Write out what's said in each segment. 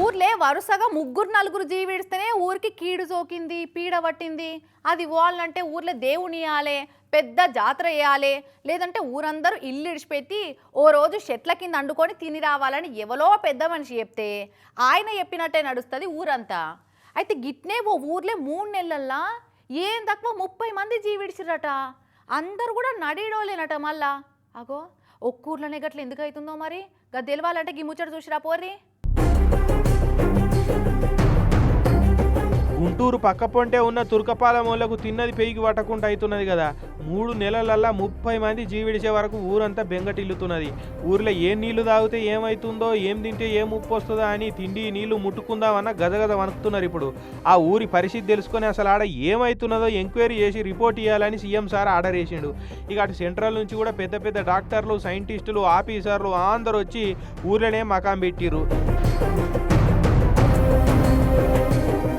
ఊర్లే వరుసగా ముగ్గురు నలుగురు జీవిడిస్తేనే ఊరికి కీడు సోకింది పీడ పట్టింది. అది వాళ్ళంటే ఊర్లో దేవుని ఇవ్వాలి పెద్ద జాతర వేయాలి. లేదంటే ఊరందరూ ఇల్లు ఇడిచిపెట్టి ఓ రోజు చెట్ల కింద అండుకొని తిని రావాలని ఎవలో పెద్ద మనిషి చెప్తే ఆయన చెప్పినట్టే నడుస్తుంది ఊరంతా. అయితే గిట్నే ఓ ఊర్లే మూడు నెలల్లా ఏం తక్కువ ముప్పై మంది జీవిడిచిరట అందరు కూడా నడిడోలేనట మళ్ళా. అగో ఒక్కూర్లోనే గట్ల ఎందుకు అవుతుందో మరి? గది తెలవాలంటే గి ముచ్చట చూసిరా పోర్రి గుంటూరు పక్కపొంటే ఉన్న తుర్కపాలెం వాళ్ళకు తిన్నది పెయికి పట్టకుండా అవుతున్నది కదా. మూడు నెలలల్లా ముప్పై మంది జీవిడిచే వరకు ఊరంతా బెంగటిల్లుతున్నది. ఊర్లో ఏ నీళ్ళు తాగితే ఏమవుతుందో ఏం తింటే ఏం ఉప్పు వస్తుందో అని తిండి నీళ్ళు ముట్టుకుందామన్న గదగద వణుకుతున్నారు ఇప్పుడు. ఆ ఊరి పరిస్థితి తెలుసుకొని అసలు ఆడ ఏమవుతున్నదో ఎంక్వైరీ చేసి రిపోర్ట్ ఇవ్వాలని సీఎం సార్ ఆర్డర్ చేసిండు ఇక అటు సెంట్రల్ నుంచి కూడా పెద్ద పెద్ద డాక్టర్లు సైంటిస్టులు ఆఫీసర్లు అందరూ వచ్చి ఊర్లోనే మకాం పెట్టిరు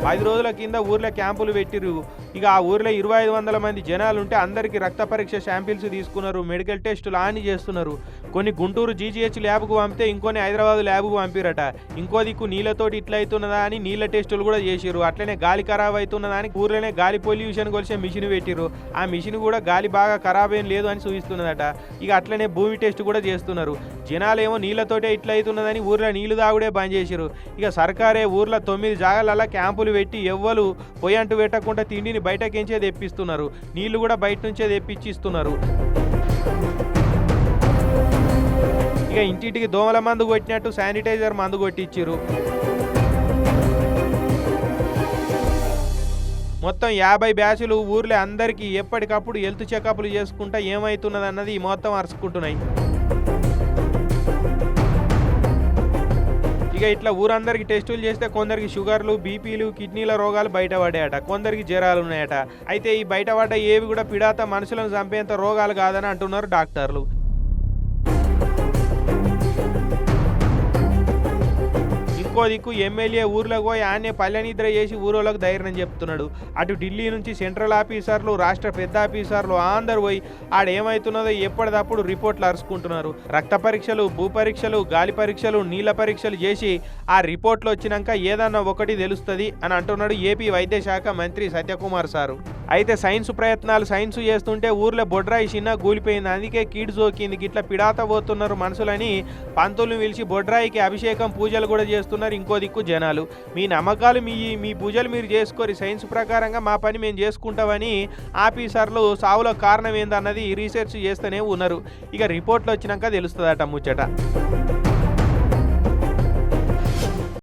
ఐదు రోజుల కింద ఊర్లో క్యాంపులు పెట్టిరు ఇక ఆ ఊర్లో ఇరవై ఐదు వందల మంది జనాలు ఉంటే అందరికీ రక్త పరీక్ష శాంపిల్స్ తీసుకున్నారు మెడికల్ టెస్టులు ఆని చేస్తున్నారు. కొన్ని గుంటూరు జీజీహెచ్ ల్యాబ్కు పంపితే ఇంకొని హైదరాబాద్ ల్యాబ్కు పంపిరట. ఇంకో దిక్కు నీళ్ళతోటి ఇట్లా అవుతున్నదా అని నీళ్ళ టెస్టులు కూడా చేసిరు అట్లనే గాలి ఖరాబ్ అవుతున్నదా అని ఊర్లోనే గాలి పొల్యూషన్ కొలిసే మిషన్ పెట్టిరు ఆ మిషన్ కూడా గాలి బాగా ఖరాబ్ ఏం లేదు అని చూపిస్తున్నదట ఇక అట్లనే భూమి టెస్ట్ కూడా చేస్తున్నారు. జనాలేమో నీళ్ళతోటే ఇట్లా అవుతున్నదని ఊర్లో నీళ్ళు తాగుడే బంద్ చేసిరు ఇక సర్కారే ఊర్లో తొమ్మిది జాగాలలో క్యాంపులు పెట్టి ఎవ్వరు పొయ్యి అంటు పెట్టకుండా తిండిని బయటకించే తెప్పిస్తున్నారు? నీళ్ళు కూడా బయట నుంచే తెప్పించిస్తున్నారు ఇక ఇంటింటికి దోమల మందు కొట్టినట్టు శానిటైజర్ మందు కొట్టించారు మొత్తం యాభై బ్యాచులు ఊర్లో అందరికీ ఎప్పటికప్పుడు హెల్త్ చెకప్లు చేసుకుంటా ఏమవుతున్నది అన్నది మొత్తం అరుచుకుంటున్నాయి ఇక ఇట్లా ఊరందరికి టెస్టులు చేస్తే కొందరికి షుగర్లు బీపీలు కిడ్నీల రోగాలు బయటపడాయట కొందరికి జ్వరాలు ఉన్నాయట. అయితే ఈ బయటపడ్డ ఏవి కూడా పిడాత మనుషులను చంపేంత రోగాలు కాదని అంటున్నారు డాక్టర్లు. ఇంకో దిక్కు ఎమ్మెల్యే ఊర్లోకి పోయి ఆనే పల్లెనిద్ర చేసి ఊరోళ్ళకు ధైర్యం చెప్తున్నాడు. అటు ఢిల్లీ నుంచి సెంట్రల్ ఆఫీసర్లు రాష్ట్ర పెద్ద ఆఫీసర్లు అందరు పోయి ఆడేమవుతున్నదో ఎప్పటికప్పుడు ఎప్పటిదప్పుడు రిపోర్ట్లు అరుచుకుంటున్నారు. రక్త పరీక్షలు భూ పరీక్షలు గాలి పరీక్షలు నీళ్ళ పరీక్షలు చేసి ఆ రిపోర్ట్లు వచ్చినాక ఏదన్నా ఒకటి తెలుస్తుంది అని అంటున్నాడు ఏపీ వైద్య శాఖ మంత్రి సత్యకుమార్ సారు. అయితే సైన్స్ ప్రయత్నాలు సైన్స్ చేస్తుంటే ఊర్లో బొడ్రాయి చిన్న కూలిపోయింది అందుకే కీడు సోకింది గిట్లా పిడాత పోతున్నారు మనుషులని. పంతులను పిలిచి బొడ్రాయికి అభిషేకం పూజలు కూడా చేస్తున్నారు ఇంకో దిక్కు జనాలు. మీ నమ్మకాలు మీ మీ పూజలు మీరు చేసుకోరి. సైన్స్ ప్రకారంగా మా పని మేము చేసుకుంటామని ఆఫీసర్లు సావులో కారణం ఏందన్నది రీసెర్చ్ చేస్తూనే ఉన్నారు. ఇక రిపోర్ట్లు వచ్చినాక తెలుస్తుందట ముచ్చట.